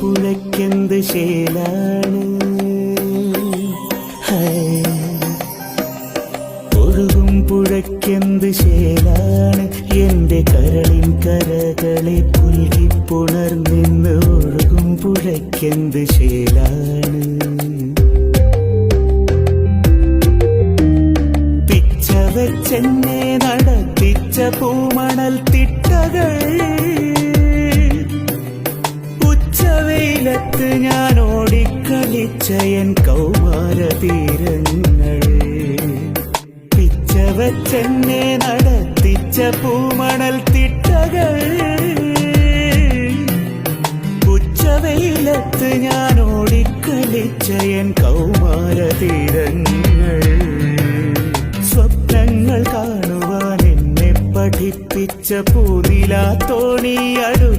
പുഴയ്ക്കെന്ത് ശേലാണ്. ഒഴുകും പുഴയ്ക്കെന്ത് ശേലാണ്? എന്റെ കരളിൻ കരകളെ പുൽകിപ്പുണർന്നിന്ന് ഒഴുകും പുഴയ്ക്കെന്ത് ശേലാണ്? പിച്ച വെച്ചെന്നെ നടത്തിച്ച പൂമണൽ തിട്ടകൾ കാലത്ത് ഞാൻ ഓടിക്കളിച്ചയൻ കൗമാര തീരങ്ങൾ. പിച്ചവച്ചെന്നെ നടത്തിച്ച പൂമണൽ തിട്ടകൾ. ഉച്ചവെയിലത്ത് ഞാൻ ഓടിക്കളിച്ചയൻ കൗമാര തീരങ്ങൾ. സ്വപ്നങ്ങൾ കാണുവാൻ എന്നെ പഠിപ്പിച്ച പൂതിലാ തോണി അടു